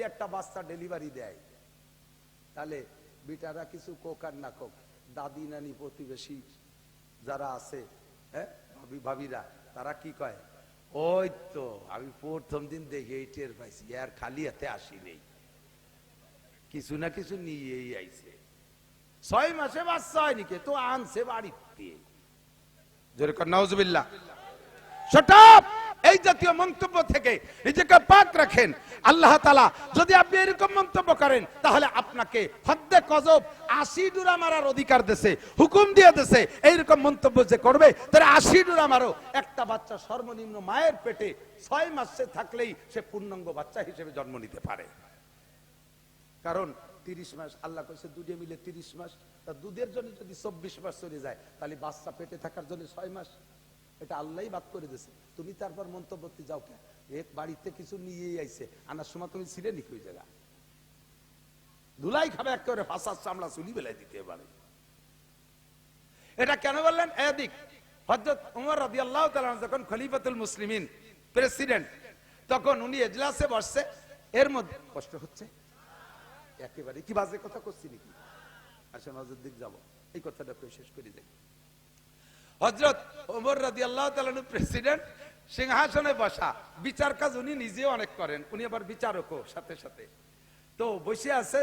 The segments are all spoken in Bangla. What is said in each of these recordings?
যদি একটা বাচ্চা ডেলিভারি দেয় তাহলে বিটারা কিছু কোক আর না কোক দাদি নানি প্রতিবেশী যারা আছে হ্যাঁ ভাবি ভাবিরা তারা কি কয়? ওই তো আমি প্রথম দিন দেখে এই টের পাইছি আর খালি হাতে আসি নেই। কিছু না কিছু নিয়েই আইছে। ছয় মাসে বাচ্চা হয়নি কে? তো আনছে বাড়িতে। জোরে কর Shut up! এই জাতীয় মন্তব্য থেকে নিজেকে পাক রাখেন। আল্লাহ তালা যদি আপনি এরকম মন্তব্য করেন, তাহলে আপনাকে হদ্দে কজব আশি ডুরা মারার অধিকার দেশে, হুকুম দিয়ে দেশে এইরকম মন্তব্য যে করবে, তাহলে আশি ডুরা মারো। একটা বাচ্চা সর্বনিম্ন মায়ের পেটে ছয় মাসে থাকলেই সে পূর্ণাঙ্গ বাচ্চা হিসেবে জন্ম নিতে পারে। কারণ তিরিশ মাস, আল্লাহ কইছে দুধে মিলে তিরিশ মাস, তা দুধের জন্য যদি চব্বিশ মাস চলে যায়, তাহলে বাচ্চা পেটে থাকার জন্য ছয় মাস। এটা আল্লাহই বাদ করে দিয়েছে। তুমি তারপর মন্তব্যতে যাও কে? এক বাড়িতে কিছু নিয়েই আইছে। আনার সময় তুমি ছিলে নি কই জায়গা? ধুলাই খাবে একেবারে ফাঁসার চামড়া চুলি বেলায় দিতে পারে। এটা কেন বললেন? এদিক হজরত উমর রাজি আল্লাহ যখন খলিফাতুল মুসলিমিন প্রেসিডেন্ট, তখন উনি এজলাসে বসছে। এর মধ্যে কষ্ট হচ্ছে? একেবারে কি বাজে কথা করছি নাকি? আসেন হজরত দিক যাব। এই কথাটা শেষ করে দেখি হজরত ওমর রাজি আল্লাহ প্রেসিডেন্ট, সিংহাসনে বসা। বিচার কাজ উনি নিজেও অনেক করেন, উনি আবার বিচারকও সাথে সাথে। তো বসে আছে,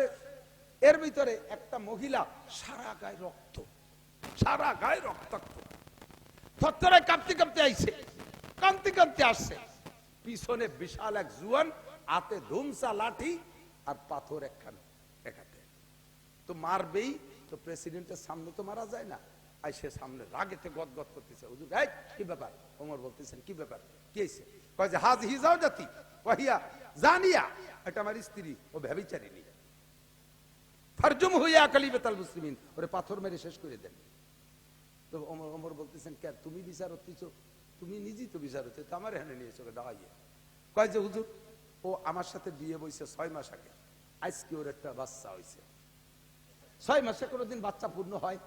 এর ভিতরে একটা মহিলা সারা গায়ে রক্ত, সারা গায়ে রক্তাক্ত। থরথরে কাঁপতে কাঁপতে আইছে, কাঁদতে কাঁদতে আসছে। পিছনে বিশাল এক জুয়ান, হাতে ধুমসা লাঠি আর পাথর একখান একাতে। তো মারবেই, তো প্রেসিডেন্টের সামনে তো মারা যায় না। আর সে সামনে রাগেতে গদ গদ করতেছে। হুজুর, এই, কি ব্যাপার? ওমর বলতেছেন, কি ব্যাপার? কি হয়েছে কয় যে, হাজ হিজাও জাতি কহিয়া জানিয়া, এটা আমার স্ত্রী, ও ভ্যাবিচারিনী ফারজুম হইয়া কালিবেতাল মুসলিমিন। ওরে পাথর মেরে শেষ করে দেন। তো ওমর ওমর বলতেছেন, কে, তুমি বিচার হচ্ছিস তুমি নিজেই তো বিচার হচ্ছে তো আমার এখানে নিয়েছো দাঁড়াইয়ে কয় যে, হুজুর, ও আমার সাথে বিয়ে বইছে ছয় মাস আগে। আজকে ওর একটা বাচ্চা হয়েছে ছয় মাসে কোনোদিন বাচ্চা পূর্ণ হয়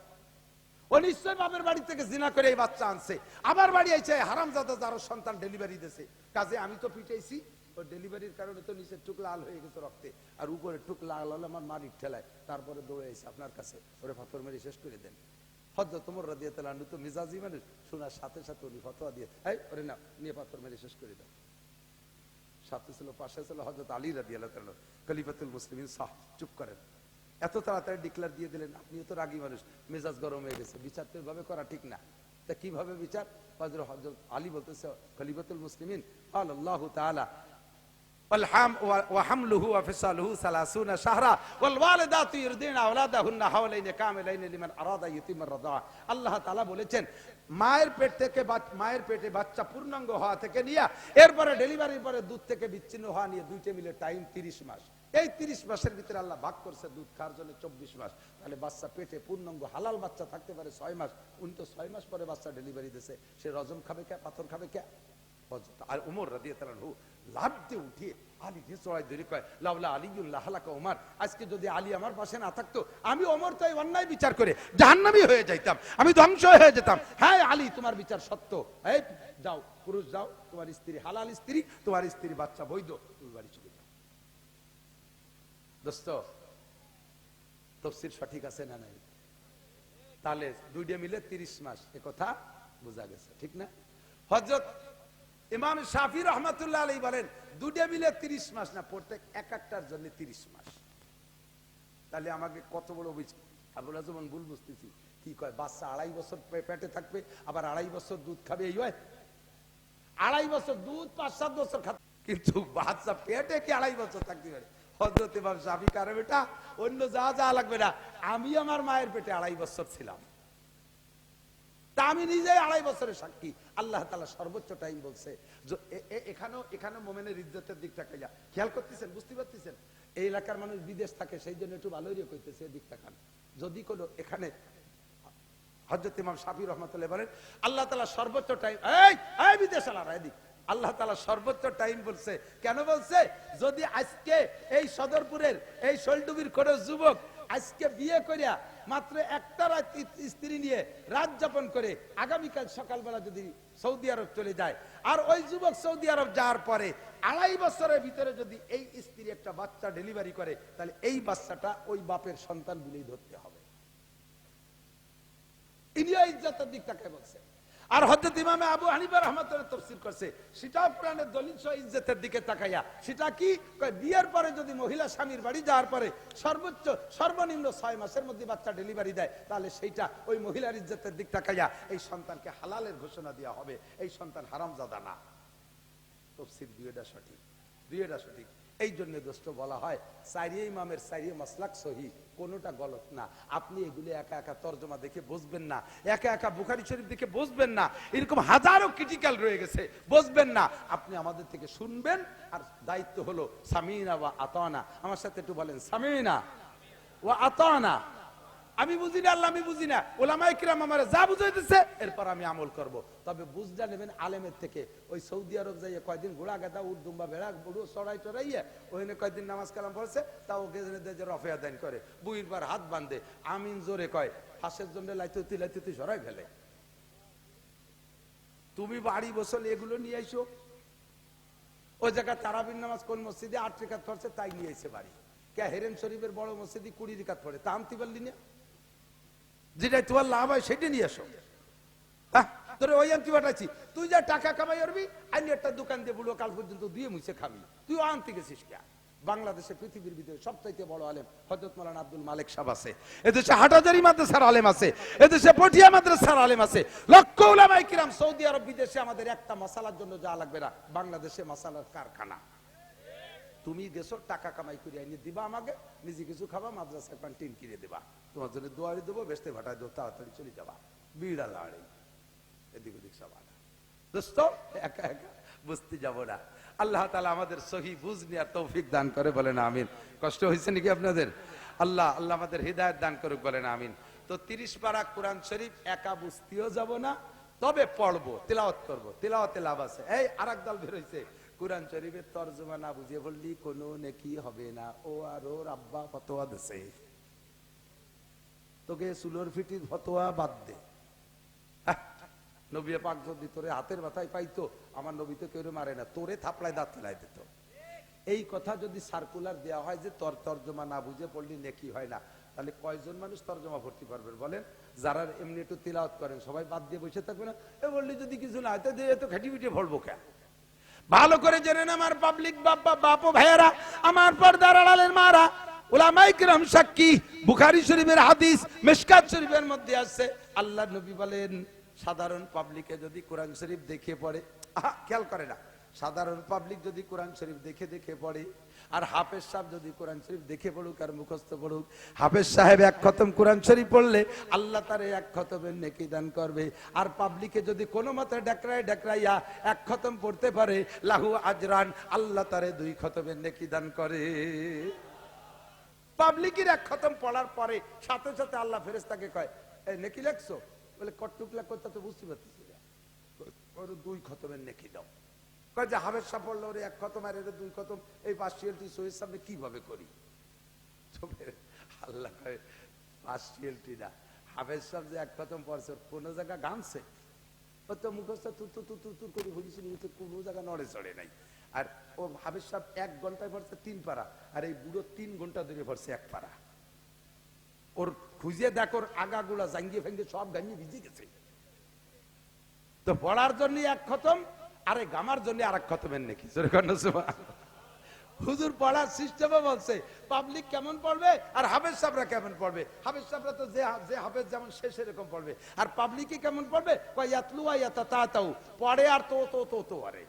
ও নিশ্চয় বাপের বাড়ি থেকে জিনা করে এই বাচ্চা আনছে। আবার বাড়ি আইছে হারাম জাদা যারো সন্তান ডেলিভারি দিয়েছে কাজে আমি তো পিটাইছি ও ডেলিভারির কারণে তো টুক লাল হয়ে গেছে রক্তে। আর উপরে টুক লাল হলে আমার ঠেলায়। তারপরে দৌড়ে আইছে আপনার কাছে। ওরে মেরে শেষ করে দেন। তো মিজাজি শোনার সাথে সাথে উনি ফতোয়া দিয়ে ওরে না নিয়ে পাথর মেরে শেষ করে দাও। সাথে ছিল, পাশে ছিল হজরত আলী রাদি আল্লাহ কলিফাতুল মুসলিমিন, সাহ, চুপ করেন। এত তাড়াতাড়ি ডিক্লার দিয়ে দিলেন আপনিও তো রাগী মানুষ মেজাজ গরম হয়ে গেছে বিচার তো এভাবে করা ঠিক না তা কিভাবে বিচার হজরত হজরত আলী বলতেছে খলিফাতুল মুসলিমিন আল্লাহ তাআলা والحام وحمله وفصاله ثلاثون شهرا والوالدات يرضين اولادهن حولين كاملين لمن اراد ان يتم الرضاعه আল্লাহ তাআলা বলেছেন মায়ের পেট থেকে বাচ- মায়ের পেটে বাচ্চা পূর্ণাঙ্গ হওয়া থেকে নিয়ে এরপরে ডেলিভারির পরে দুধ থেকে বিচ্ছিন্ন হওয়া নিয়ে দুইটা মিলে টাইম 30 মাস এই 30 মাসের ভিতরে আল্লাহ ভাগ করছে দুধ খাওয়ার জন্য 24 মাস। তাহলে বাচ্চা পেটে পূর্ণাঙ্গ হালাল বাচ্চা থাকতে পারে ছয় মাস। উনি তো ছয় মাস পরে বাচ্চা ডেলিভারি দিয়েছে সে রজম খাবে কে? পাথর খাবে কে? আর উমর রাদিয়াল্লাহু আনহু লাভ দিয়ে উঠিয়ে আলী দিয়ে চড়াই ধরে কয় লাউলা আলিউল্লাহ হালাকা ওমর, আজকে যদি আলী আমার পাশে না থাকতো, আমি ওমর তাই অন্যায় বিচার করে জাহান্নামী হয়ে যাইতাম। আমি ধ্বংস হয়ে যেতাম। হ্যাঁ আলী, তোমার বিচার সত্য। এই, যাও, পুরুষ যাও, তোমার স্ত্রী, হালাল স্ত্রী, তোমার স্ত্রী বাচ্চা বৈধ, তুমি বাড়ি চলে দোস্ত, তফসির সঠিক আছে না নাই? তাহলে দুইটা মিলে তিরিশ মাস, এ কথা বোঝা গেছে, ঠিক না? হজরত ইমাম শাফি রহমতুল্লাহ আলী বলেন দুটা মিলে তিরিশ মাস না, প্রত্যেক এক একটার জন্য তিরিশ মাস। তাহলে আমাকে কত বড় অভিযোগ। আবুল আজমান ভুল বুঝতেছি। কি কয়, বাচ্চা আড়াই বছর পেটে থাকবে, আবার আড়াই বছর দুধ খাবে, এই হয়? আড়াই বছর দুধ পাঁচ সাত বছর খাবে, কিন্তু বাচ্চা পেটে কি আড়াই বছর থাকতে পারে? বেটা? অন্য যা যা লাগবে না। আমি আমার মায়ের পেটে আড়াই বছর ছিলাম। তা আমি নিজেই আড়াই বছরের সাক্ষী। আল্লাহ তালা সর্বোচ্চ টাইম বলছে এখানেও এখানে মোমেনের ইজ্জতের দিকটা খেয়াল করতেছেন? বুঝতে পারতেছেন? এই এলাকার মানুষ বিদেশ থাকে, সেই জন্য একটু ভালোই রে কইতেছে এদিকটা খান। যদি কোনো এখানে হজরত ইমাম শাফি রহমতুল্লাহ বলেন, আল্লাহ তালা সর্বোচ্চ টাইম এই বিদেশ আলারা এদিক। আল্লাহ তালা সর্বোচ্চ টাইম বলছে। কেন বলছে? যদি আজকে এই সদরপুরের এই শৈলডুবির কোনো যুবক আজকে বিয়ে করিয়া মাত্র একটা রাত স্ত্রী নিয়ে রাত যাপন করে আগামীকাল সকালবেলা যদি সৌদি আরব চলে যায়, আর ওই যুবক সৌদি আরব যাওয়ার পরে আড়াই বছরের ভিতরে যদি এই স্ত্রী একটা বাচ্চা ডেলিভারি করে, তাহলে এই বাচ্চাটা ওই বাপের সন্তান বলেই ধরতে হবে। ইনিও ইজ্জতের দিকটাকে বলছে। আর হজরত ইমামে আবু হানিফা রহমতুল্লাহ তফসির করছে সেটা কোরআনের দলিল সহ ইজ্জতের দিকে তাকাইয়া, সেটা কি? বিয়ের পরে যদি মহিলা স্বামীর বাড়ি যাওয়ার পরে সর্বোচ্চ, সর্বনিম্ন ছয় মাসের মধ্যে বাচ্চা ডেলিভারি দেয়, তাহলে সেইটা ওই মহিলার ইজ্জতের দিক তাকাইয়া এই সন্তানকে হালালের ঘোষণা দেওয়া হবে, এই সন্তান হারামজাদা না। তফসির দুইটা সঠিক দুইটা সঠিক। এই জন্য দোস্ত বলা হয় সাইরিয়ে ইমামের সাইরিয়ে মাসলাক সহি, কোনোটা গলত না। আপনি এগুলি একা একা তর্জমা দেখে বসবেন না, একা একা বুখারি শরীফ দেখে বসবেন না, এরকম হাজারো ক্রিটিক্যাল রয়ে গেছে বসবেন না। আপনি আমাদের থেকে শুনবেন, আর দায়িত্ব হলো সামিনা বা আতানা। আমার সাথে একটু বলেন, সামিনা ও আতানা। আমি বুঝি না আল্লাহ আমি বুঝি না। ওলামাই কিরাম আমার যা বুঝাইতেছে, এরপর আমি আমল করব। তবে বুঝটা নেবেন আলেমের থেকে। ওই সৌদি আরব যাইয়ে কয়দিন ঘোড়া গাদা উর্দুম্বা ভেড়া বুড়ো, চড়াই, চড়াইয়ে ওখানে কয়দিন নামাজ কালাম পড়ছে, তাও গেজনে যে রফে আদান করে। বুইর বার হাত বাঁধে। আমিন জোরে কয় ফাঁসের জন্য লাইতুতি লাইতুতি সরাই ফেলে। তুমি বাড়ি বসলে এগুলো নিয়ে আইসো। ওই জায়গায় তারাবিন নামাজ কোন মসজিদে আট রেখাত পড়ছে, তাই নিয়ে এসে বাড়ি। কে হেরেন শরীফের বড় মসজিদে কুড়ি রেখাত পড়ে, তা আনতে পারলি না? যেটা তোমার লাভ হয় সেটা নিয়ে আসো তোরে ওই আনতে পাঠাচ্ছি তুই যা টাকা কামাই করবি, আইনি একটা দোকান দিয়ে বুড়ো কাল পর্যন্ত দিয়ে মুছে খাবি। তুই আনতে গেছিস কে? বাংলাদেশে পৃথিবীর ভিতরে সবচাইতে বড় আলেম হজরত মৌলানা আব্দুল মালিক সাহেব আছে। এদেশে হাটাজারি মাদ্রাসার আলেম আছে। এদেশে পটিয়া মাদ্রাসার আলেম আছে। লক্ষ উলামাই কিরাম সৌদি আরব বিদেশে আমাদের একটা মশালার জন্য যা লাগবে না, বাংলাদেশে মশালার কারখানা। তুমি গেছো, টাকা কামাই করে এনে দিবা আমাকে, নিজে কিছু খাবা মাদ্রাসায় ক্যান্টিন কিনে দিবা। তোমার জন্য দোয়ারি দেবো বেসতে ভাটায় দেবো, তাড়াতাড়ি চলে যাবা। বিড়া লাড়ি এদিক ওদিক সব আনা দোস্ত, একা একা বুঝতে যাব না। আল্লাহ তালা আমাদের সহি বুঝ নেওয়ার তৌফিক দান করে, বলেন আমিন। কষ্ট হয়েছে নাকি আপনাদের? আল্লাহ আল্লাহ আমাদের হৃদায়ত দান করুক, বলেন আমিন। তো তিরিশ পারা কোরআন শরীফ, একা বুঝতেও যাব না, তবে পড়ব, তেলাওয়াত করব, তেলাওয়াতে লাভ আছে। এই আর দল বেরোইছে কোরআন শরীফের তর্জমা না বুঝিয়ে বললি কোনো নেকি হবে না। ও আর ওর আব্বা ফতোয়া দেশে তোকে সুলোর ফিটির ফতোয়া বাদ দে। নবী পাক হাতের মাথায় পাইতো, আমার নবী তো কেউ মারে না। তোরে থাপড়ায় দাঁত ফেলাই দিত। এই কথা যদি সার্কুলার দেওয়া হয় যে তর তর্জমা না বুঝে পড়লি নেকি হয় না, তাহলে কয়জন মানুষ তর্জমা ভর্তি করবেন বলেন? যারা এমনি একটু তিলাওয়াত করেন, সবাই বাদ দিয়ে বসে থাকবে না। এ বললি যদি কিছু না হয়, তো খেটি পিটিয়ে ভরবো কেন ভালো করে জেনে আমার পাবলিক বাপ্পা বাপ ভাইয়েরা আমার পর্দার আড়ালের মারা ওলামাই সাক্ষী বুখারি শরীফের হাদিস মিশকাত শরীফের মধ্যে আছে। আল্লাহ নবী বলেন সাধারণ পাবলিকে যদি কোরআন শরীফ দেখে পড়ে আহা, খেয়াল করে না সাধারণ পাবলিক যদি কোরআন শরীফ দেখে দেখে পড়ে আর হাফেজ সাহেব যদি কোরআন শরীফ দেখে পড়ুক আর মুখস্থ পড়ুক, হাফেজ সাহেব এক খতম কোরআন শরীফ পড়লে আল্লাহ তারে এক খতমের নেকি দান করবে। আর পাবলিকে যদি কোনো মতে ডেকরায় ডেকরাইয়া এক খতম পড়তে পারে, লাহু আজরান আল্লাহ তারে দুই খতমের নেকি দান করে। পাবলিকের এক খতম পড়ার পরে সাথে সাথে আল্লাহ ফেরেস্তাকে কয়, এই নেকি লেখছো? বলে কটুক করতে তো বুঝতে পারতেছি। ওর দুই খতমের নেকি দাও। যে হাবের পড়ল ওরে এক খতম, আর এর দুই খতম, এই সহির সামনে কীভাবে করি? আল্লাহ না। সাহেব যে এক খতম পড়ছে জায়গা ও তো মুখস্থ তুর তুর তুর করে কোনো জায়গা নড়ে চড়ে নাই। আর ও সাহেব এক ঘন্টায় তিন পারা, আর এই বুড়ো তিন ঘণ্টা ধরে পড়ছে এক পারা। ওর খুঁজে দেখ আগাগুলা জাঙ্গিয়ে ফেঙ্গিয়ে সব গাঙ্গিয়ে ভিজে গেছে। তো পড়ার জন্য এক খতম আরে গামার জন্য আর এক খতমের নাকি? হুজুর পড়ার সিস্টেমে বলছে পাবলিক কেমন পড়বে আর হাফেজ সাহেবরা কেমন পড়বে? হাফেজ সাহেবরা তো যে যে হাফেজ যেমন সে সেরকম পড়বে। আর পাবলিকে কেমন পড়বে? কয় ইয়াতলুয়া ইয়াতা তা তাও পড়ে আর তো তো তো তো আরে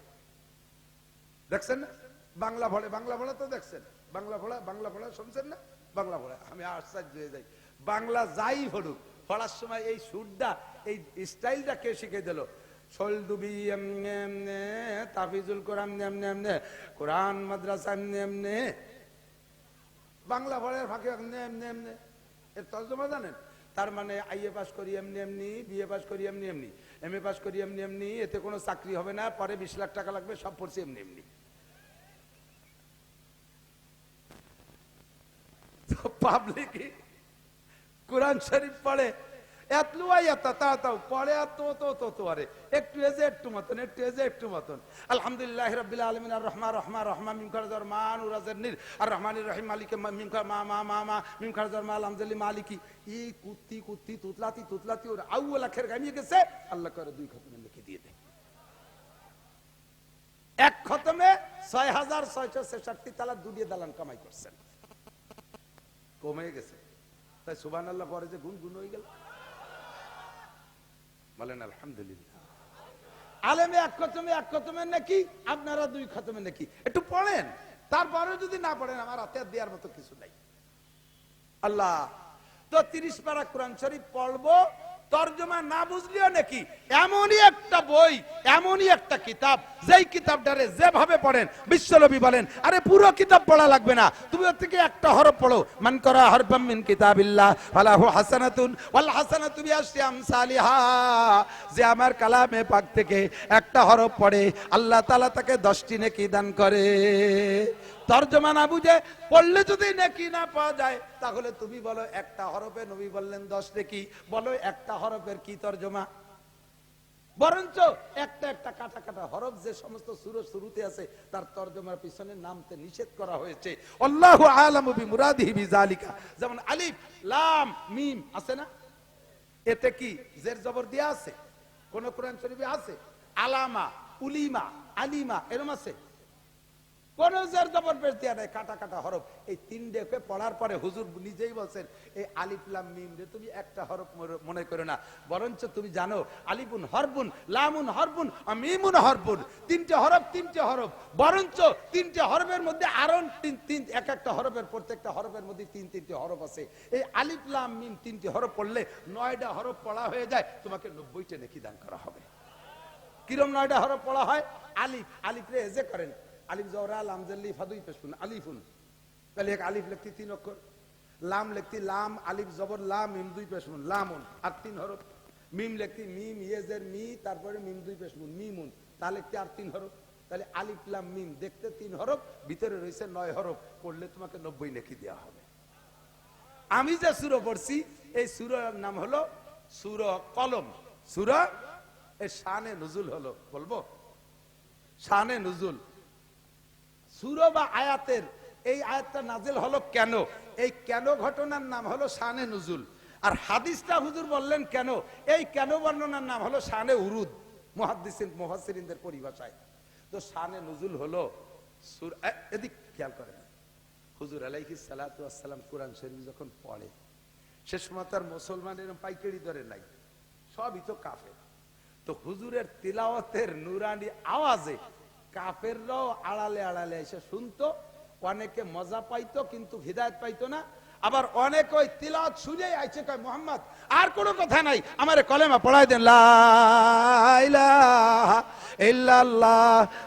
দেখছেন না? বাংলা ভরে বাংলা ভরা তো দেখছেন। বাংলা ভরা বাংলা ভরা শুনছেন না? বাংলা ভরা আমি আশ্চর্য হয়ে যাই। বাংলা যাই ভরুক পড়ার সময় এই সুরটা, এই স্টাইলটা কে শিখে দিল? শোলডুবি এমনে এমনে তাফিজুল কোরআন এমনে এমনে কোরআন মাদ্রাসা এমনে এমনে বাংলা ভরের ফাঁকে এমনি এমনি এমনি এর তর্জমা জানেন? তার মানে আইএ পাস করি এমনি এমনি, বিএ পাস করি এমনি এমনি এম এ পাস করি এমনি এমনি, এতে কোনো চাকরি হবে না, পরে বিশ লাখ টাকা লাগবে, সব পড়ছি এমনি এমনি। পাবলিক কোরআন শরীফ পড়ে আর তো তো তো তো আরে। একটু এজে, একটু মতন, একটু এজে, একটু মতন। আলহামদুলিল্লাহ আলামিন, আর রহমান রহমান রহমান, মিম খারজার মান উরাজের নির আর রহমানির রহিম মা মা মা মা মিম খারজার মা, আলহামদুলিল্লাহ, মালিকি। এই কুত্তি কুত্তি, তুতলাতি তুতলাতি, ওর আউয়াল আখের গামিয়ে গেছে। আল্লাহ করে দুই খতমে লিখে দিয়ে দেয়। এক খতমে ছয় হাজার ছয়শো ছেষট্টি তালা দুলিয়ে দালান কামাই করছেন। কমে গেছে। তাই সুবান আল্লাহ পরে যে গুন গুন হয়ে গেল। বলেন, আলহামদুলিল্লাহ। আলেমে এক খতমে এক খতমে নাকি? আপনারা দুই খতমে নাকি? একটু পড়েন। তারপরে যদি না পড়েন, আমার হাতে দেওয়ার মতো কিছু নাই। আল্লাহ, তো তিরিশ পারা কোরআন শরীফ পড়ব তর্জমা না বুঝলিও নাকি? এমনই একটা বই, এমনই একটা কিতাব, যেই কিতাবটারে যেভাবে পড়েন, বিশ্বনবী বলেন, আরে পুরো কিতাব পড়া লাগবে না, তুমি ওর থেকে একটা হরফ পড়ো, মান করা হরফাম মিন কিতাবিল্লাহ, ফালাহু হাসানাতুন, ওয়াল হাসানাতু বিআশরি আমসালিহা। যে আমার কালামে পাক থেকে একটা হরফ পড়ে, আল্লাহ তাআলা তাকে 10টি নেকি দান করে। তর্জমা না বুঝে পড়লে যদি নেকি না পাওয়া যায়, তাহলে তুমি বলো একটা হরফে নবী বললেন দশ নেকি, বলো একটা হরফের কি তর্জমা? বরঞ্চ একটা একটা কাটা কাটা হরফ যে সমস্ত সুর শুরুতে আছে, তার তর্জমার পিছনে নামতে নিষেধ করা হয়েছে। আল্লাহু আলামু বিমুরাদিহি বিজালিকা। যেমন আলিফ, লাম, মিম আছে না? এতে কি জের জবর দিয়া আছে? কোন কোরআন শরীফে আছে? আলামা, উলিমা, আলিমা, এরম আছে? কোন জের জবর নাই, কাটা কাটা হরফ। এই তিনটেকে পড়ার পরে হুজুর নিজেই বলছেন, এই আলিফ লাম মিম রে, তুমি একটা হরফ মনে- করো না। বরঞ্চ তুমি জানো, আলিফুন হরবুন লামুন হরবুন মিমুন হরবুন তিনটে হরফ তিনটে হরফ। বরঞ্চ তিনটে হরফের মধ্যে আরও তিন তিন, এক একটা হরফের, প্রত্যেকটা হরফের মধ্যে তিন, তিনটে হরফ আছে। এই আলিফ লাম মিম তিনটে হরফ পড়লে নয়টা হরফ পড়া হয়ে যায়, তোমাকে নব্বইটা নেকি দান করা হবে। কিরম নয়টা হরফ পড়া হয়? আলিফ আলিফ রে এজে করেন। আলিফ জহরা লাম জল্লি, ফাদুই পেশুন আলিফুন। তাহলে এক আলিফ লিখতি তিন অক্ষর। লাম লিখতি লাম, আলিফ জবর, লাম, মিম দুই পেশুন লামুন। আর তিন হরফ। মিম লিখতি মিম ইয়েজের মি, তারপরে মিম দুই পেশুন মিমুন। তা লিখতি আর তিন হরফ। তাহলে আলিফ, লাম, মিম দেখতে তিন হরফ, ভিতরে রয়েছে নয় হরফ। পড়লে তোমাকে নব্বই লেখি দেওয়া হবে। আমি যে সুর পড়ছি, এই সুরের নাম হলো সুর কলম। সুর এ শানে নজুল হলো। বলব? শানে নজুল। সুর বা আয়াতের এই আয়াতটা নাজিল হলো কেন? এই কেন ঘটনার নাম হলো শানে নজুল। আর হাদিসটা হুজুর বললেন কেন? এই কেন বর্ণনার নাম হলো শানে উরুদ, মুহাদ্দিসিন মুহাসসিরিনদের পরিভাষায়। তো শানে নজুল হলো সুর এদিক খেয়াল করেন। হুজুর আলাইহি সালাতু আসসালাম কোরআন শরীফ যখন পড়ে, সে সময় তার মুসলমানের পাইকারি ধরে নাই, সবই তো কাফের। তো হুজুরের তিলাওয়াতের নুরানি আওয়াজে কাফেররাও আড়ালে আড়ালে এসে শুনতো, অনেকে মজা পাইতো, কিন্তু হৃদায়ত পাইতো না। আবার অনেক ওই তিলাওয়াত শুনেই আইছে, কয়, মোহাম্মদ, আর কোনো কথা নাই, আমার কলেমা পড়াই দেন।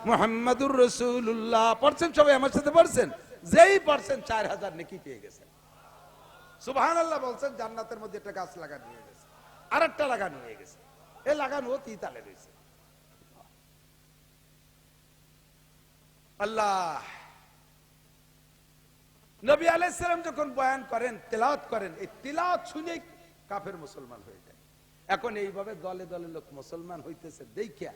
মুহাম্মাদুর রাসূলুল্লাহ। পড়ছেন সবাই আমার সাথে পড়ছেন? যেই পড়ছেন, চার হাজার নেকি পেয়ে গেছেন। সুবহান আল্লাহ বলছেন, জান্নাতের মধ্যে একটা গাছ লাগানো হয়ে গেছে আর একটা লাগানো হয়ে গেছে। এ লাগানো তিতালে রয়েছে। আল্লাহ। নবী আলাইসালাম যখন বয়ান করেন, তেলাওয়াত করেন, এই তেলাওয়াত শুনেই কাফের মুসলমান হয়ে যায়। এখন এইভাবে দলে দলে লোক মুসলমান হইতেছে, দেখিয়া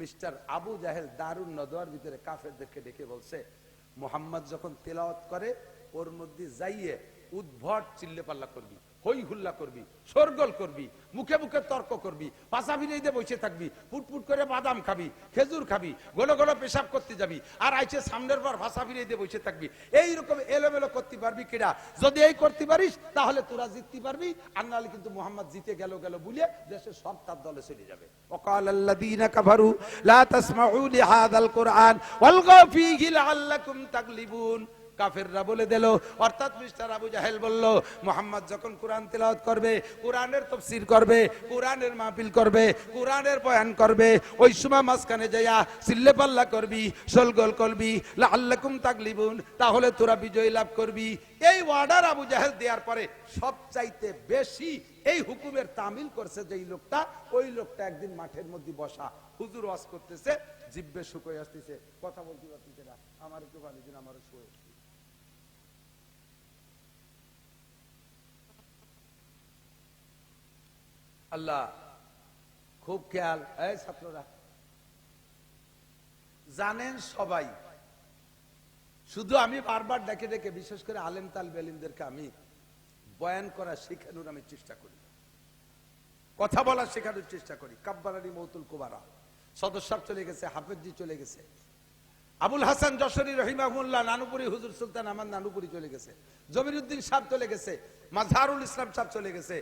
মিস্টার আবু জাহেল দারুণ নদোয়ার ভিতরে কাফেরদেরকে ডেকে বলছে, মোহাম্মদ যখন তেলাওয়াত করে, ওর মধ্যে যাইয়ে উদ্ভট চিল্লে পাল্লা করবি। হই হুল্লা করবি সরগোল করবি মুখে মুখে তর্ক করবি পাশা ফিরে বসে থাকবি ফুটফুট করে বাদাম খাবি খেজুর খাবি গোলো গোলো পেশাব করতে যাবি আর আইসে সামনের পর ভাষা ফিরে দিয়ে বসে থাকবি এইরকম এলোমেলো করতে পারবি কিনা যদি এই করতে পারিস তাহলে তোরা জিততে পারবি আর নাহলে কিন্তু মোহাম্মদ জিতে গেল গেল বলে দেশের সব তার দলে চলে যাবে وقال الذين كفروا لا تسمعوا لهذا القرآن والغوا فيه لعلكم تغلبون কাফেররা বলে দিল, অর্থাৎ মিস্টার আবু জাহেল বলল, মোহাম্মদ যখন কোরআন তেলাওয়াত করবে, কোরআনের তফসির করবে, কোরআনের মাহফিল করবে, কোরআনের বয়ান করবে, ওই সময় মাঝখানে যাইয়া সিল্লে পাল্লা করবি সলগল করবি লাল্লাকুম তাকলিবুন তাহলে তোরা বিজয় লাভ করবি। এই অর্ডার আবু জাহেল দেওয়ার পরে সবচাইতে বেশি এই হুকুমের তামিল করছে যেই লোকটা, ওই লোকটা একদিন মাঠের মধ্যে বসা হুজুর ওয়াজ করতেছে, জিব্বে শুকোয় আসতেছে। কথা বলতে পারতেছে না, আমার একটু পানি দিন আমার শুয়ে। আল্লাহ, খুব খেয়াল, এই ছাত্ররা। জানেন সবাই, শুধু আমি বারবার ডেকে ডেকে, বিশেষ করে আলেম তাল বেলিমদেরকে আমি বয়ান করা শেখানোর আমি চেষ্টা করি। কথা বলা শেখানোর চেষ্টা করি। কাব্বারানি মৌতুল কুবারা সদস্য চলে গেছে হাফেজি চলে গেছে। আবুল হাসান যশোরী রহিমাহুল্লাহ, নানুপুরি হুজুর সুলতান আমার নানুপুরি চলে গেছে। জমিরুদ্দিন সাহেব চলে গেছে। মাঝহারুল ইসলাম সাহেব চলে গেছে।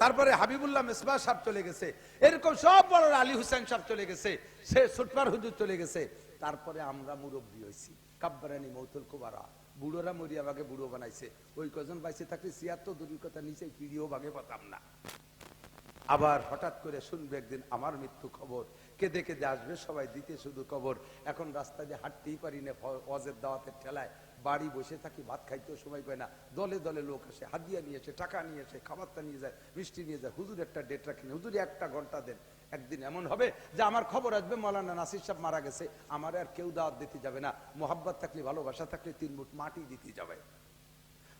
তারপরে হাবিবুল্লাহ মেসবা সাহেব চলে গেছে। এরকম সব বড় আলী হুসেন সাহেব চলে গেছে, সে সুটপার হুজুর চলে গেছে। তারপরে আমরা মুরব্বী হয়েছি, কাব্বারানি মৌতুল কুবারা। বুড়োরা মরিয়া বাগে বুড়ো বানাইছে। ওই কজন বাইসে থাকলে ছিয়াত্তর দূরের কথা নিচে পিড়িও বাগে পাতাম না। আবার হঠাৎ করে শুনবে একদিন, আমার মৃত্যু খবর। কেঁদে কেঁদে আসবে, সবাই দিতে শুধু খবর। এখন রাস্তা দিয়ে হাঁটতেই পারি না অজের দাওয়াতের ঠেলায়। বাড়ি বসে থাকি, ভাত খাইতেও সময় পায় না। দলে দলে লোক আসে, হাদিয়া নিয়ে আসে, টাকা নিয়ে আসে, খাবারটা নিয়ে যায়, মিষ্টি নিয়ে যায়। হুজুর একটা ডেট রাখেন হুজুর একটা ঘণ্টা দেন, একদিন এমন হবে যে আমার খবর আসবে, মৌলানা নাসির সাহেব মারা গেছে, আমার আর কেউ দাওয়াত দিতে যাবে না। মোহাব্বত থাকলে, ভালোবাসা থাকলে তিন মুঠ মাটি দিতে যাবে।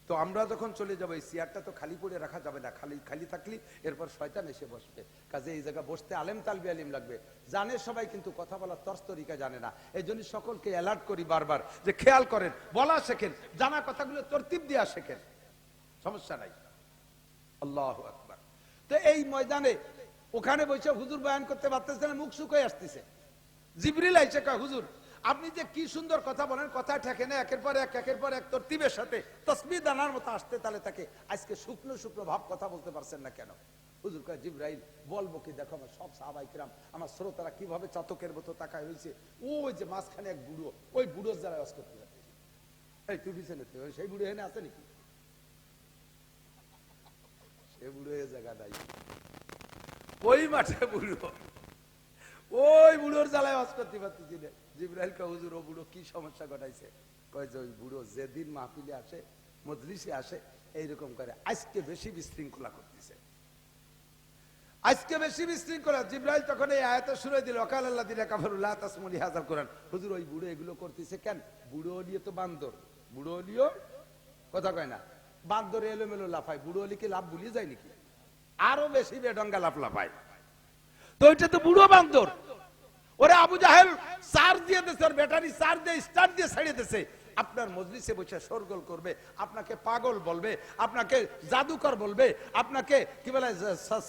তো আমরা যখন চলে যাব, এই চেয়ারটা তো খালি পড়ে রাখা যাবে না। খালি খালি থাকলে এরপর শয়তান এসে বসবে। কাজে এই জায়গা বসতে আলেম তালবি আলিম লাগবে। জানে সবাই কিন্তু কথা বলার তরিকা জানে না। এই জন্য সকলকে অ্যালার্ট করি বারবার যে খেয়াল করেন, বলা শেখেন, জানা কথাগুলো তরতিব দেওয়া শেখেন। সমস্যা নাই। আল্লাহ আকবার। তো এই ময়দানে ওখানে বসে হুজুর বয়ান করতে পারতেছে না, মুখ শুকিয়ে আসতেছে। জিবরিল আইসে হুজুর আপনি যে কি সুন্দর কথা বলেন, কথা ঠেকে না একের পর এক, একের পর এক তরতিবের সাথে। তসবি দানার মতো আসতে তাহলে তাকে আজকে শুকনো শুকনো ভাব কথা বলতে পারছেন না কেন? হুজুর জিব্রাইল, বলব কি? দেখো আমার সব সাহাবাইকরাম আমার শ্রোতারা কীভাবে চাতকের মতো তাকায় হয়েছে ওই যে মাঝখানে এক বুড়ো, ওই বুড়োর যারা আওয়াজ করতে যাচ্ছে। এই সেই বুড়ো এনে আছে নাকি? সে বুড়ো এ জায়গা ওই মাঠে বুড়ো। ওই বুড়োর জ্বালায় ওয়াজ করতে পারতেছি না। জিব্রাইল কা হুজুর, ও বুড়ো কি সমস্যা ঘটাইছে? কয় যে, ওই বুড়ো যেদিন মাহফিলে আসে, মজলিসে আসে, এইরকম করে আজকে বেশি বিশৃঙ্খলা করতেছে। আজকে বেশি বিশৃঙ্খলা। তখন এই আয়াত শুরু দিল অকাল আল্লাহ দিলে তাসমুলি হাজার হুজুর, ওই বুড়ো এগুলো করতেছে কেন? বুড়ো নিয়ে তো বান্দর। বুড়ো নিয়েও কথা কয় না। বান্দর এলোমেলো লাফায়। বুড়ো কি লাভ ভুলিয়ে যায় নাকি? আরও বেশি বেডঙ্গা লাফ লাফায় তো ওইটা তো বুড়ো বান্দর। ওরে আবু জাহেল চার্জ দিয়ে দেশে ব্যাটারি চার্জ দিয়ে স্টার দিয়ে ছাড়িয়ে দিছে। আপনার মজলিসে বসে সরগোল করবে, আপনাকে পাগল বলবে, আপনাকে জাদুকর বলবে, আপনাকে কি বলে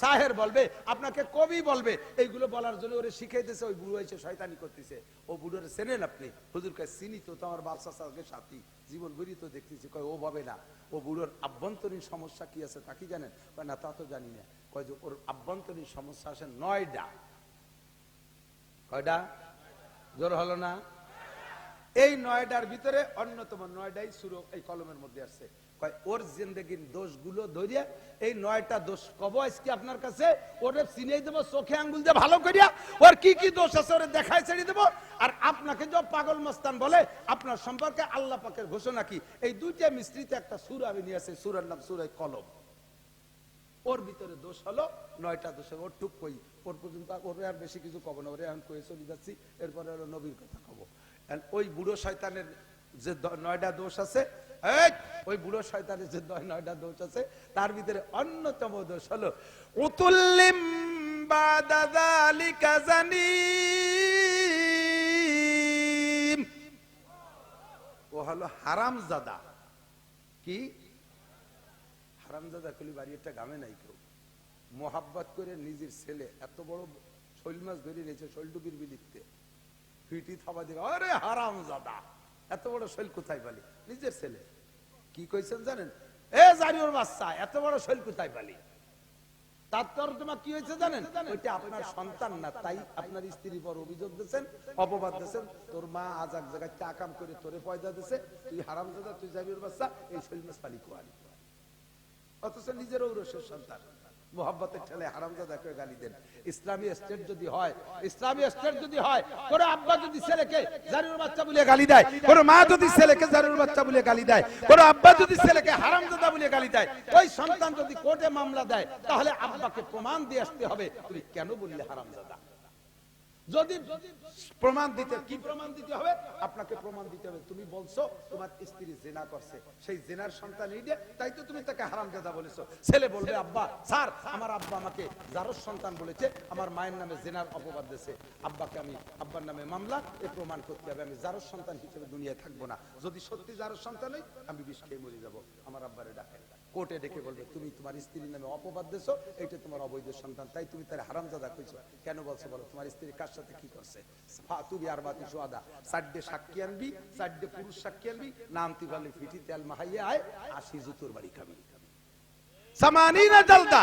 সাহের বলবে, আপনাকে কবি বলবে। এইগুলো বলার জন্য ওরে শিখিয়ে দিছে ওই বুড়ো এসে শয়তানি করতেছে। ও বুড়োরে চেনেন আপনি? হুজুরকে চিনি তো আমার বাদশা সাহেবের সাথী। জীবন ভরি তো দেখতেছি, কয়, ও ভাবে না। ও বুড়োর আভ্যন্তরীণ সমস্যা কি আছে তা কি জানেন? কয়, না, তা তো জানি না। কয় যে, ওর আভ্যন্তরীণ সমস্যা আছে নয়ডা। কয়টা জোর হলো না? এই নয়ডার ভিতরে অন্যতম নয়ডাই শুরু, এই কলমের মধ্যে আসছে। কয়, ওর জিন্দগির দোষগুলো ধরিয়া এই নয়টা দোষ কব আজকে আপনার কাছে? ওরে চিনিয়ে দেবো, চোখে আঙ্গুল দিয়ে ভালো করিয়া। ওর কি কি দোষ আছে ওরে দেখায় ছেড়ে দেবো। আর আপনাকে যে পাগল মস্তান বলে, আপনার সম্পর্কে আল্লাহ পাকের ঘোষণা কি? এই দুইটা মিস্ত্রিতে একটা সুর আমি নিয়ে আসি, সুরের নাম সুরাই কলম। ওর ভিতরে দোষ হলো নয়টা দোষ ওর টুক কই, ওর পর্যন্ত ওর আর বেশি কিছু কব না, ওরে এখন কয়ে চলে যাচ্ছি। এরপরে হলো নবীর কথা কব। ওই বুড়ো শয়তানের যে নয়টা দোষ আছে ওই বুড়ো শয়তানের যে নয়- নয়টা দোষ আছে, তার ভিতরে অন্যতম দোষ হলো, উতুল্লিম। ও হলো হারামজাদা। কি? হারামজাদা কলি বাড়ি একটা গামে নাই কেউ। মোহাব্বত করে নিজের ছেলে, এত বড় শৈল মাছ ধরে নিয়েছে শৈলটুকির বিলিতে ফিটি থাবা দিবে, আরে হারামজাদা। এত বড় শৈল কোথায় পালি? নিজের ছেলে। কি কইছেন জানেন? এ জারিওর বাচ্চা, এত বড় শৈল কোথায় পালি? তার তর্জমা কি হয়েছে জানেন? ওইটা আপনার সন্তান না, তাই আপনার স্ত্রীর পর অভিযোগ দিয়েছেন, অপবাদ দিয়েছেন। তোর মা আজ এক জায়গায় চা কাম করে তোরে পয়দা দিছে। তুই হারাম দাদা তুই জাবির বাচ্চা, এই শৈল মাছ পালি কোয়ালি অথচ নিজের ঔরসের সন্তান। মোহাম্মতের ঠেলে হারামজাদাকে গালি দেন। ইসলামী স্টেট যদি হয়, ইসলামী স্টেট যদি হয়, কোন আব্বা যদি ছেলেকে জারুর বাচ্চা বলে গালি দেয়, কোন মা যদি ছেলেকে জারুর বাচ্চা বলে গালি দেয়, কোন আব্বা যদি ছেলেকে হারামজাদা বলে গালি দেয়, ওই সন্তান যদি কোর্টে মামলা দেয়, তাহলে আব্বাকে প্রমাণ দিয়ে আসতে হবে। তুমি কেন বললে হারামজাদা? যদি প্রমাণ দিতে, কি প্রমাণ দিতে হবে? আপনাকে প্রমাণ দিতে হবে। তুমি বলছো, তোমার স্ত্রী জেনা করছে। সেই জেনার সন্তান এই তাই তো তুমি তাকে হারাম দাদা বলেছ। ছেলে বলবে, আব্বা, স্যার, আমার আব্বা আমাকে যারো সন্তান বলেছে। আমার মায়ের নামে জেনার অপবাদ দিয়েছে। আব্বাকে আমি, আব্বার নামে মামলা, এ প্রমাণ করতে হবে। আমি যারো সন্তান হিসেবে দুনিয়ায় থাকব না। যদি সত্যি যারো সন্তান হই, আমি বিষ খেয়ে মরে যাব। আমার আব্বারে ডাকে। কোর্টে ডেকে বলবে, তুমি তোমার স্ত্রীর নামে অপবাদ দিছো এটা তোমার অবৈধ সন্তান, তাই তুমি তার হারামজাদা কইছো। কেন বলছো বলো, তোমার স্ত্রী কার সাথে কি করছে? ফাতুবি আর বাতি সোয়াদা, চারটে সাক্ষী আনবি, চারটে পুরুষ সাক্ষী আনবি, নাম তুই তিবালি ফিটি তেল মাহাইয়া আয়, আশি জুতোর বাড়ি খাবি। সামানিনা জালদা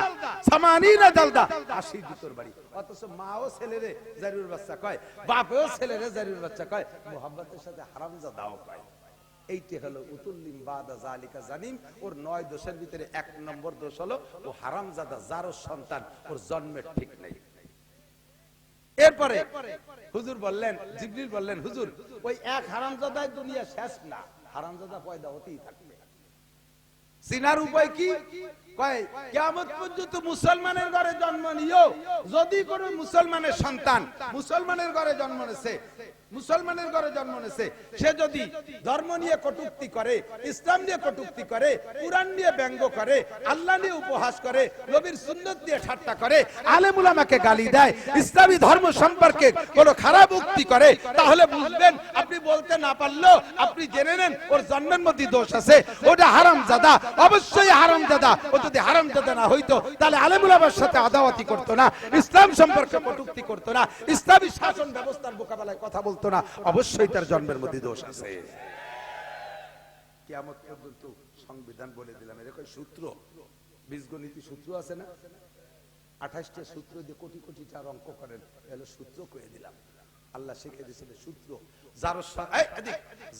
সামানিনা জালদা, আশি জুতোর বাড়ি। অথচ মাও ছেলেরে জারির বাচ্চা কয়, বাপেও ছেলেরে জারির বাচ্চা কয়, মোহাম্মতের সাথে হারামজাদাও কয়। এইটি হলো উতুল্লিম বাদা জালিকা জানিম। ওর নয় দোষের ভিতরে এক নম্বর দোষ হলো ও হারামজাদা, যারও সন্তান, ওর জন্মের ঠিক নেই। এরপরে হুজুর বললেন, জিবরিল বললেন, হুজুর, ওই এক হারামজাদায় দুনিয়া শেষ না। হারামজাদা পয়দা হতেই থাকবে। সিনার উপায় কি? মুসলমানের ঘরে জন্ম নিও। যদি মুসলমানের সন্তান মুসলমানের ঘরে জন্ম নেছে, মুসলমানের ঘরে জন্ম নেছে, সে যদি ধর্ম নিয়ে কটূক্তি করে, ইসলাম নিয়ে কটূক্তি করে, কোরআন নিয়ে ব্যঙ্গ করে, আল্লাহ নিয়ে উপহাস করে, নবীর সুন্নত দিয়ে ঠাট্টা করে, আলেমুল আমাকে গালি দেয়, ইসলামী ধর্ম সম্পর্কে কোনো খারাপ উক্তি করে, তাহলে বুঝবেন আপনি বলতে না পারলেও আপনি জেনে নেন ওর জন্মের মধ্যে দোষ আছে, ওটা হারাম জাদা অবশ্যই হারাম জাদা ও যদি হারাম জাদা না হইতো, তাহলে আলেমুল আমার সাথে আদাওয়াতি করতো না, ইসলাম সম্পর্কে কটূক্তি করতো না, ইসলামী শাসন ব্যবস্থার মোকাবেলায় কথা বলতো না, অবশ্যই তার জন্মের মধ্যে দোষ আছে। কিয়ামত পর্যন্ত সংবিধান বলে দিলাম, এরকম সূত্র, বীজগণিত সূত্র আছে না? আঠাশটা সূত্র দিয়ে কোটি কোটি চার অঙ্ক করেন এলো সূত্র দিলাম। আল্লাহ শিখে দিয়েছিল সূত্র। যার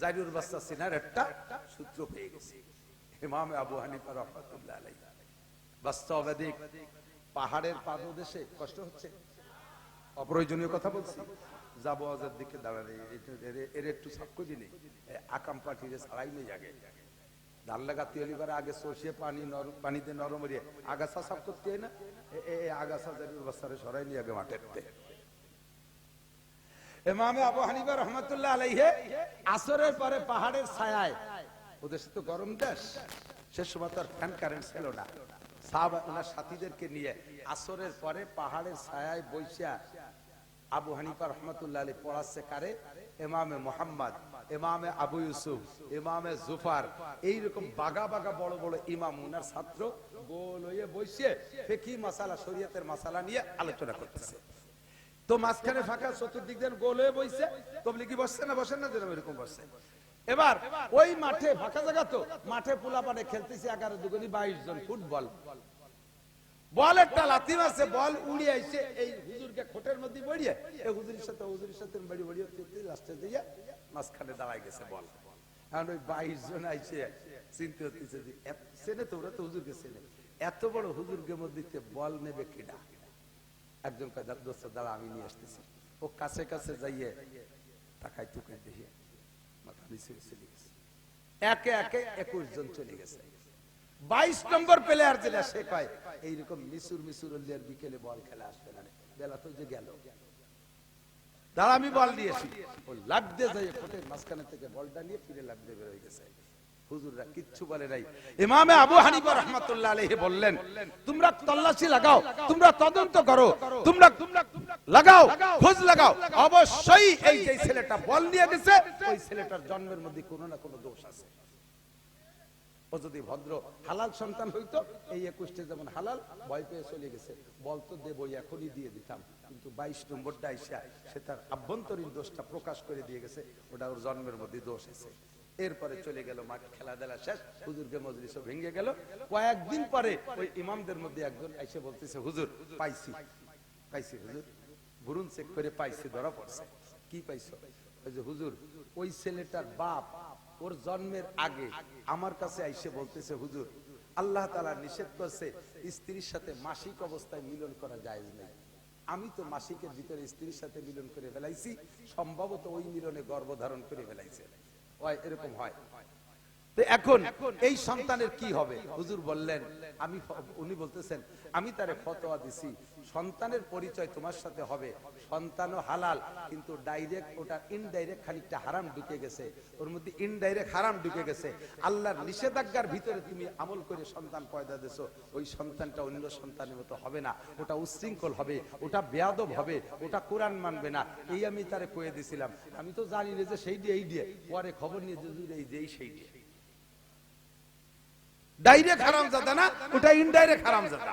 জারিউর বাস্তা সিনার একটা সূত্র পেয়ে গেছে। আবু হানিফা রহমাতুল্লাহ বাস্তবাদিক পাহাড়ের পাদদেশে কষ্ট হচ্ছে। অপ্রয়োজনীয় কথা বলছি। যাব আজার দিকে দাঁড়ালে এর- একটু সাক্ষ্য দিনে আকাম পাঠিয়ে ধান লাগা তৈরি করে আগে সর্ষে পানি পানিতে নরম হয়ে আগাছা সাফ করতে না? এ- এ- এ আগাছা সরাই নিয়ে আগে মাঠের এমামে আবু হানিফা রহমতুল্লাহ আলাইহে আসরের পরে পাহাড়ের ছায়ায়, ওদের সাথে গরম দেশ সে সময় তো ফ্যান কারেন্ট ছিল না। সাথীদেরকে নিয়ে আসরের পরে পাহাড়ের বৈশা আবু হানিফা রহমতুল্লাহ পড়াচ্ছে কারে? এমামে মোহাম্মদ এমামে আবু ইউসুফ এমামে জুফার। এইরকম বাগা বাগা বড় বড় ইমাম উনার ছাত্র গোল হয়ে বসে ফেকি মাসালা, শরীয়তের মাসালা নিয়ে আলোচনা করতেছে। তো মাঝখানে ফাঁকা চতুর্দিক দিয়ে গোল হয়ে বইছে তবলিগি বসছে না? বসেন না যেরকম এরকম বসছে এবার, ওই মাঠে, ফাঁকা জায়গা তো, মাঠে পোলা পানে খেলতেছে এগারো দুগুনি বাইশ জন ফুটবল। বল বল উড়িয়ে আইছে, এই হুজুরকে খোটের মধ্যে বড়িয়ে, এই হুজুরের সাথে হুজুরের সাথে বাড়ি বাড়িয়ে লাস্টে দিয়ে মাঝখানে দাঁড়ায় গেছে বল। এখন ওই বাইশ জন আইছে, চিনতে তো ওরা তো হুজুরকে এত বড় হুজুরকে মধ্যে বল নেবে কিনা? একজন দোস্ত, দাঁড়া, আমি নিয়ে আসতেছি। ও কাছে কাছে যাইয়ে তাকাই টুকে দেখে মাথা নিচে চলে গেছে একে একে একুশ জন চলে গেছে। বাইশ নম্বর প্লেয়ার যেটা, সে পায় এইরকম মিসুর মিসুর বিকেলে বল খেলা আসবে না বেলা তো যে গেল। দাঁড়া, আমি বল দিয়েছি লাগতে লাভ যাই ফোটের মাঝখানে থেকে বলটা নিয়ে ফিরে লাভ দিয়ে বেরোয় গেছে। হুজুররা কিচ্ছু বলে নাই। ইমামে আবু হানিফা রহমাতুল্লাহ আলাইহি বললেন, তোমরা তল্লাশি লাগাও, তোমরা তদন্ত করো, তোমরা লাগাও, খোঁজ লাগাও। অবশ্যই এই যে ছেলেটা বল নিয়ে গেছে, ওই ছেলেটার জন্মের মধ্যে কোনো না কোনো দোষ আছে। ও যদি ভদ্র, হালাল সন্তান হইতো, এই একুশটে যেমন হালাল, ভয় পেয়ে চলে গেছে। বলতো দেবই, এখনই দিয়ে দিতাম। কিন্তু বাইশ নম্বরটা আইসা, সে তার আভ্যন্তরীণ দোষটা প্রকাশ করে দিয়ে গেছে, ওটা ওর জন্মের মধ্যে দোষ আছে। এরপরে চলে গেল মাঠ খেলাধুলা শেষ, হুজুরকে মজলিসও ভেঙে গেল। কয়েকদিন পরে ওই ইমামদের মধ্যে একজন এসে বলতেছে, হুজুর, পাইছি। পাইছি, হুজুর? ভুরুন চেক করে পাইছি, ধরা পড়ছে। কি পাইছো? হুজুর, ওই ছেলেটার বাপ ওর জন্মের আগে আমার কাছে আইসে বলতেছে, হুজুর, আল্লাহ তালা নিষেধ করছে, স্ত্রীর সাথে মাসিক অবস্থায় মিলন করা যায় নেই। আমি তো মাসিকের ভিতরে স্ত্রীর সাথে মিলন করে ফেলাইছি, সম্ভবত ওই মিলনে গর্ভধারণ করে ফেলাইছে। হয়, এরকম হয়। এখন এই সন্তানের কি হবে? হুজুর বললেন, আমি উনি বলতেছেন, আমি তারে ফতোয়া দিছি, সন্তানের পরিচয় তোমার সাথে হবে। সন্তানও হালাল, কিন্তু ডাইরেক্ট ওটা ইনডাইরেক্ট খানিকটা হারাম ঢুকে গেছে। ওর মধ্যে ইনডাইরেক্ট হারাম ঢুকে গেছে। আল্লাহর নিষেধাজ্ঞার ভিতরে তুমি আমল করে সন্তান পয়দা দেছো। ওই সন্তানটা অন্য সন্তানের মতো হবে না। ওটা উচ্ছৃঙ্খল হবে, ওটা বেয়াদব হবে, ওটা কোরআন মানবে না। এই আমি তারে কয়ে দিছিলাম। আমি তো জানি না যে সেই দিয়ে এই দিয়ে। পরে খবর নিয়ে যে এই যে সেই দিয়ে ডাইরেক্ট হারাম জাদা না? ওটা ইনডাইরেক্ট হারাম জাদা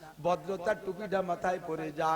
ভদ্রতার টুপিটা মাথায় পরে যা।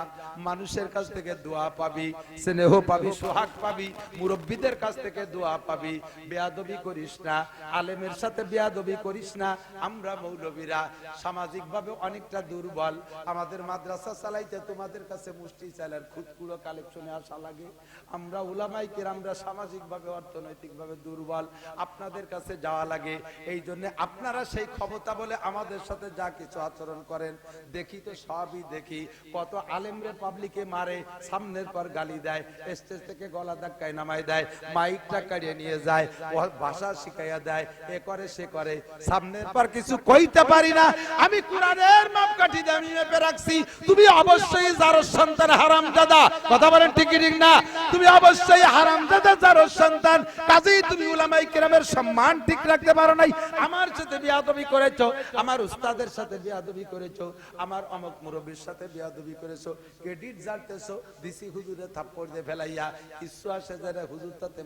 মানুষের কাছ থেকে দোয়া পাবি, স্নেহ পাবি, সোহাগ পাবি, মুরব্বীদের কাছ থেকে দোয়া পাবি। বেয়াদবি করিস না, আলেমের সাথে বেয়াদবি করিস না। আমরা মৌলবীরা সামাজিক ভাবে অনেকটা দুর্বল। আমাদের মাদ্রাসা চালাইতে তোমাদের কাছে মুষ্টি চালার খুদকুড়ো কালেকশনে আসা লাগে। আমরা উলামাইকে আমরা সামাজিক ভাবে অর্থনৈতিক ভাবে দুর্বল। আপনাদের কাছে যাওয়া লাগে। এই জন্য আপনারা সেই ক্ষমতা বলে আমাদের সাথে যা কিছু আচরণ করেন, দেখি তো, সবই দেখি। কত আলেমরে পাবলিকে মারে, সামনের পর গালি দেয় স্টেজ থেকে গলা ধাক্কায় নামাই দেয়, মাইকটা কাড়িয়ে নিয়ে যায়, ও ভাষা শিখাইয়া দেয়, এ করে, সে করে। সামনের পর কিছু কইতে পারি না। আমি কোরআনের মাপকাঠি দিয়ে আমি মেপে রাখছি। তুমি অবশ্যই যার সন্তান হারাম দাদা কথা বলেন ঠিক ঠিক না? তুমি অবশ্যই হারাম দাদা যার সন্তান। কাজেই তুমি উলামাই কিরামের সম্মান ঠিক রাখতে পারো নাই। আমার সাথে বিয়াদবি করেছ, আমার উস্তাদের সাথে বিয়াদবি করেছ, আমার অমক মুরব্বীর সাথে বিয়াদবি করেছ ক্রেডিট জানতেছো দিসি হুজুরে থাপ্পড় দিয়ে ফেলাইয়া কিছু আসে যারা হুজুর তাতে